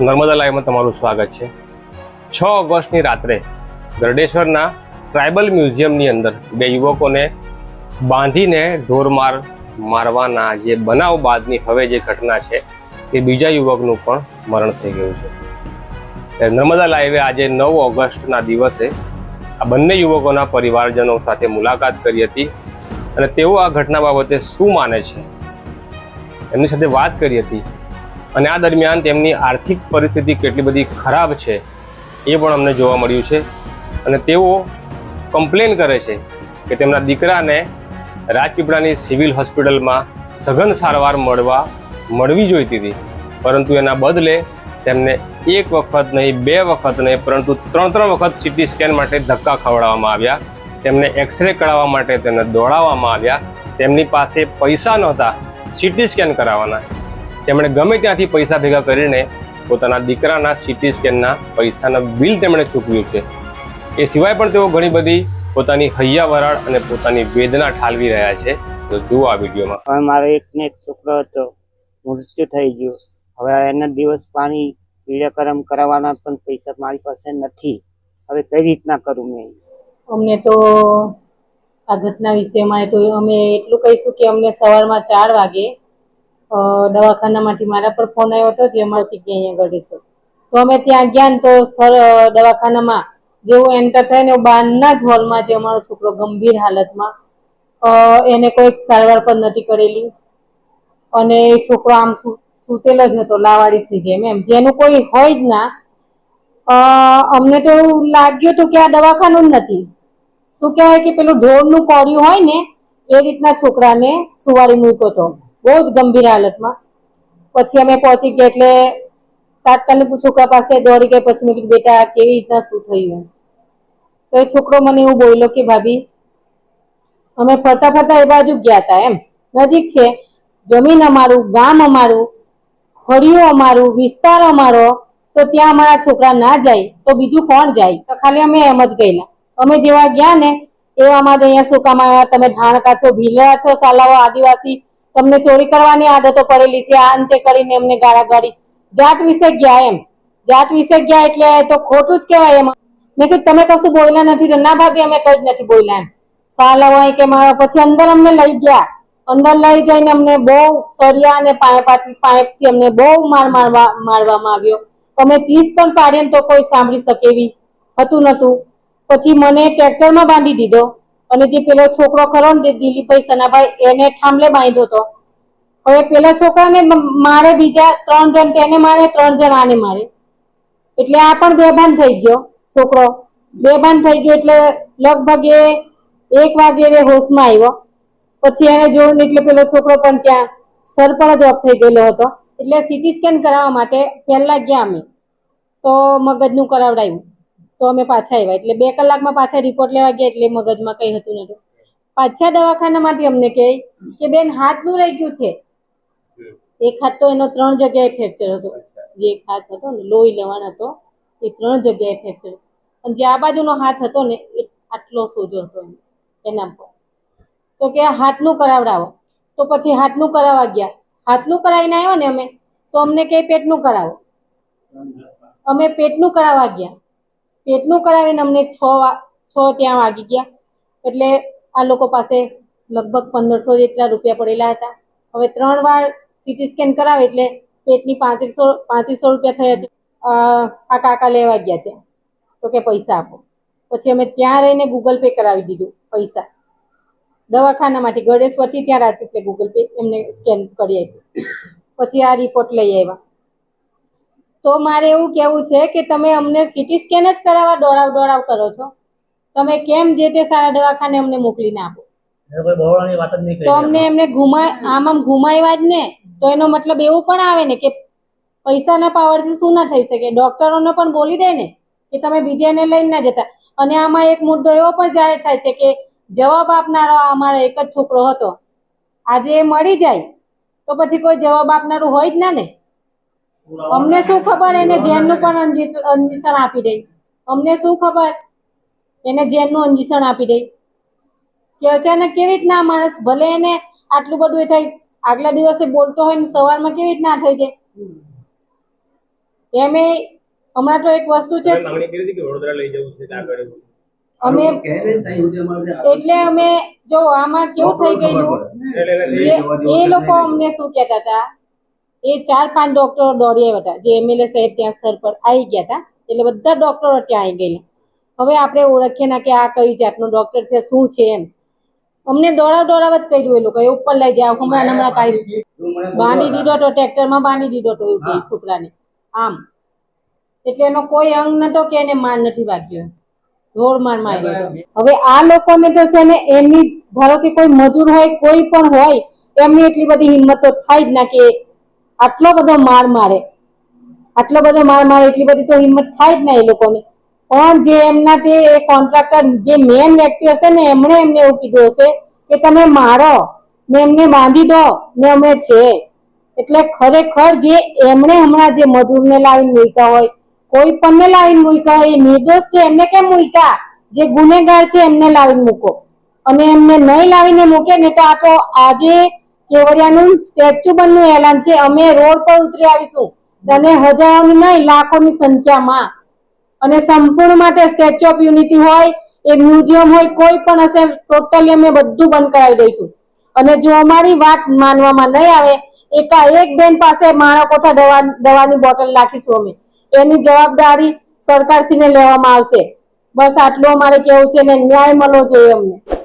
નર્મદા લાઈવમાં તમારું સ્વાગત છે. છ ઓગસ્ટની રાત્રે ગરડેશ્વરના ટ્રાઇબલ મ્યુઝિયમની અંદર બે યુવકોને બાંધીને ઢોરમાર મારવાના જે બનાવ બાદની હવે જે ઘટના છે, એ બીજા યુવકનું પણ મરણ થઈ ગયું છે. નર્મદા લાઈવે આજે નવ ઓગસ્ટના દિવસે આ બંને યુવકોના પરિવારજનો સાથે મુલાકાત કરી હતી અને તેઓ આ ઘટના બાબતે શું માને છે? એમની સાથે વાત કરી હતી અને આ દરમિયાન તેમની આર્થિક પરિસ્થિતિ કેટલી બધી ખરાબ છે એ પણ અમને જોવા મળ્યું છે. અને તેઓ કમ્પ્લેન કરે છે કે તેમના દીકરાને રાજપીપળાની સિવિલ હોસ્પિટલમાં સઘન સારવાર મળવા મળવી જોઈતી હતી. પરંતુ એના બદલે તેમને એક વખત નહીં, બે વખત નહીં, પરંતુ ત્રણ ત્રણ વખત સીટી સ્કેન માટે ધક્કા ખવડાવવામાં આવ્યા. તેમને એક્સરે કરાવવા માટે તેમને દોડાવવામાં આવ્યા. તેમની પાસે પૈસા નહોતા. સીટી સ્કેન કરાવવાના. તેમણે ગમે ત્યાંથી પૈસા ભેગા કરીને પોતાના દીકરાના સિટી સ્કેનના પૈસાના બિલ તેમણે ચૂકવ્યું છે. એ સિવાય પણ તેઓ ઘણી બધી પોતાની હૈયા વરાળ અને પોતાની વેદના ઠાલવી રહ્યા છે. તો જુઓ આ વિડીયોમાં. મારો એક ને એક છોકરો હતો. મૃત્યુ થઈ ગયું. હવે એના દિવસ પાણી ક્રિયાકર્મ કરાવવાના પણ પૈસા મારી પાસે નથી. હવે કઈ રીતના કરું મેં? અમને તો આ ઘટના વિષયમાં તો અમે એટલું કહીશું કે અમને સવારમાં ચાર વાગે દવાખાનામાંથી મારા પર ફોન આવ્યો હતો, જે અમારી જગ્યાએ અહીંયા ગઢેશ્વર તો અમે ત્યાં ગયા તો સ્થળ દવાખાનામાં જેવું એન્ટર થાય ને બહારના જ હોલમાં જે અમારો છોકરો ગંભીર હાલતમાં એને કોઈક સારવાર પણ નથી કરેલી. અને એ છોકરો આમ સૂતેલો જ હતો લાવાડીસની જેમ એમ. જેનું કોઈ હોય જ ના. અમને તો એવું લાગ્યું હતું કે આ દવાખાનું જ નથી. શું કહેવાય કે પેલું ઢોરનું કોળિયું હોય ને, એ રીતના છોકરાને સુવાડી મૂક્યો હતો. બહુ જ ગંભીર હાલતમાં. પછી અમે પહોંચી ગયા એટલે તાત્કાલિક છોકરા પાસે દોડી ગયા, પછી મેં કીધું, બેટા કેવી રીતના શું થયું તો એ છોકરો મને એવું બોલ્યો કે, ભાભી, અમે ફરતા ફરતા એ બાજુ ગયા હતા એમ. નજીક છે. જમીન અમારું, ગામ અમારું, ફળિયું અમારું, વિસ્તાર અમારો. તો ત્યાં અમારા છોકરા ના જાય, તો બીજું કોણ જાય? તો ખાલી અમે એમ જ ગયેલા અમે જેવા ગયા ને, એવા અમારે અહીંયા શું કામ તમે ધાણકા છો ભીલડા છો સાલાઓ આદિવાસી તમને ચોરી કરવાની આદતો પડેલી છે, આ અંતે કરીને એમને ગાળા ગાળી જાત વિશે ગયા એમ. જાત વિશે ગયા એટલે તો ખોટું જ કહેવાય એમાં. મેં કીધું, તમે કશું બોલ્યા નથી ના ભાભી અમે કઈ જ નથી બોલ્યા એમ. સાલા હોય કે મારા પછી અંદર અમને લઈ ગયા. અંદર લઈ જઈને અમને બહુ સળિયા અને પાયપાથી પાઇપથી અમને બહુ માર મારવા મારવામાં આવ્યો. અમે ચીજ પણ પાડીએ તો કોઈ સાંભળી શકે એવી હતું નતું પછી મને ટ્રેક્ટરમાં બાંધી દીધો. અને જે પેલો છોકરો ખરો ને તે દિલીપભાઈ સનાભાઈ, એને થાંભલે બાંધ્યો હતો. હવે પેલા છોકરાને મારે બીજા ત્રણ જણ તેને મારે, ત્રણ જણ આને મારે. એટલે આ પણ બેભાન થઈ ગયો છોકરો. બેભાન થઈ ગયો એટલે લગભગ એ એક વાગે એ હોશમાં આવ્યો. પછી એને જોયું એટલે પેલો છોકરો પણ ત્યાં સ્થળ પર જ ઓફ થઈ ગયેલો હતો. એટલે સીટી સ્કેન કરાવવા માટે પહેલા ગયા અમે. તો મગજનું કરાવડાવ્યું તો અમે પાછા આવ્યા. એટલે બે કલાકમાં પાછા રિપોર્ટ લેવા ગયા એટલે મગજમાં કંઈ હતું નતું પાછા દવાખાનામાંથી અમને કહે કે, બેન હાથનું રહી ગયું છે. એક હાથ તો એનો ત્રણ જગ્યાએ ફ્રેક્ચર હતો. જે એક હાથ હતો ને, લોહી લેવાનો હતો, એ ત્રણ જગ્યાએ ફ્રેક્ચર અને જે આ બાજુનો હાથ હતો ને, એ આટલો સોજો હતો એનો પર. તો કે, હાથનું કરાવડાવો. તો પછી હાથનું કરાવવા ગયા. હાથનું કરાવીને આવ્યો ને અમે, તો અમને કે પેટનું કરાવો. અમે પેટનું કરાવવા ગયા. પેટનું કરાવીને અમને છ છ ત્યાં વાગી ગયા. એટલે આ લોકો પાસે લગભગ પંદરસો જેટલા રૂપિયા પડેલા હતા. હવે ત્રણ વાર સીટી સ્કેન કરાવે એટલે પેટની પાંત્રીસો પાંત્રીસો રૂપિયા થયા છે. આ કાકા લેવા ગયા ત્યાં. તો કે પૈસા આપો. પછી અમે ત્યાં રહીને ગૂગલ પે કરાવી દીધું પૈસા. દવાખાનામાંથી ગળેશ્વરથી ત્યાં એટલે ગૂગલ પે એમને સ્કેન કરી આપ્યું. પછી આ રિપોર્ટ લઈ આવ્યા. તો મારે એવું કહેવું છે કે તમે અમને સીટી સ્કેન જ કરાવવા દોડાવ દોડાવ કરો છો. તમે કેમ જે તે સારા દવાખાને અમને મોકલીને આપો. તો અમને એમને ઘુમા આમ આમ ઘુમાવ્યા જ ને તો એનો મતલબ એવો પણ આવે ને કે પૈસાના પાવરથી શું ના થઈ શકે? ડોક્ટરોને પણ બોલી દે ને કે તમે બીજાને લઈને ના જતા. અને આમાં એક મુદ્દો એવો પણ જાહેર થાય છે કે જવાબ આપનારો અમારો એક જ છોકરો હતો. આજે એ મળી જાય તો પછી કોઈ જવાબ આપનારું હોય જ ના ને. અમને શું ખબર? એને જેનનું પણ અંજી- અંજીસણ આપી દે અમને શું ખબર? એને જેનનું અંજીસણ આપી દે કે અચાનક કેવી રીતના માણસ ભલે એને આટલું બધું એ થાય આગલા દિવસે બોલતો હોય ને સવારમાં કેવી રીતના થઈ જાય? એમે હમણાં તો એક વસ્તુ છે તમે માંગણી કરી હતી કે વડોદરા લઈ જવું છે ત્યાં આગળ? અમે એટલે અમે જો આમાં કેવું થઈ ગયેલું? એ એ લોકો અમને શું કહેતા હતા? એ ચાર પાંચ ડોક્ટરો દોડી આવ્યા હતા. જે એમએલએ સાહેબ ત્યાં સ્થળ પર આવી ગયા હતા. એટલે બધા ડોક્ટરો ત્યાં આવી ગયેલા. હવે આપણે ઓળખીએ ના કે આ કઈ જાતનો ડોક્ટર છે શું છે એમ. અમને દોડાવ દોડાવ જ કર્યું એ લોકોએ. ઉપર લઈ જાઓ. હમણાં હમણાં કાઢી બાંધી દીધો તો ટ્રેક્ટરમાં બાંધી દીધો તો એવું કહે છોકરાને. આમ. એટલે એનો કોઈ અંગ નતો કે એને માર નથી વાગ્યો. ઢોર માર માર્યો હવે આ લોકોને તો છે ને એમની ધારો કે કોઈ મજૂર હોય કોઈ પણ હોય એમની એટલી બધી હિંમત તો થાય જ ના કે આટલો બધો માર મારે. આટલો બધો માર મારે, એટલી બધી તો હિંમત થાય જ ના એ લોકોને. પણ જે એમના તે કોન્ટ્રાક્ટર જે મેન વ્યક્તિ હશે ને, એમણે એમને એવું કીધું હશે કે તમે મારો, ને એમને બાંધી દો, ને અમે છે. એટલે ખરેખર જે એમણે હમણાં જે મજૂરને લાવીને મૂક્યા હોય, કોઈ પણને લાવીને મૂક્યા હોય, એ નિર્દોષ છે, એમને કેમ મૂક્યા? જે ગુનેગાર છે, એમને લાવીને મૂકો. અને એમને નહીં લાવીને મૂકે ને તો આ તો આજે કેવડિયાનું સ્ટેચ્યુ બનનું એલાન છે. અમે રોડ પર ઉતરી આવીશું. અને હજારોની નહીં, લાખોની સંખ્યામાં. અને સંપૂર્ણ માટે સ્ટેચ્યુ ઓફ યુનિટી હોય, એ મ્યુઝિયમ હોય, કોઈ પણ હશે, ટોટલી અમે બધું બંધ કરાવી દઈશું. અને જો અમારી વાત માનવામાં નહીં આવે એકાએક બેન પાસે મારા કોઠા દવા, દવાની બોટલ રાખીશું અમે. એની જવાબદારી સરકારશ્રીને લેવામાં આવશે. બસ આટલું અમારે કેવું છે ને ન્યાય મળવો જોઈએ અમને.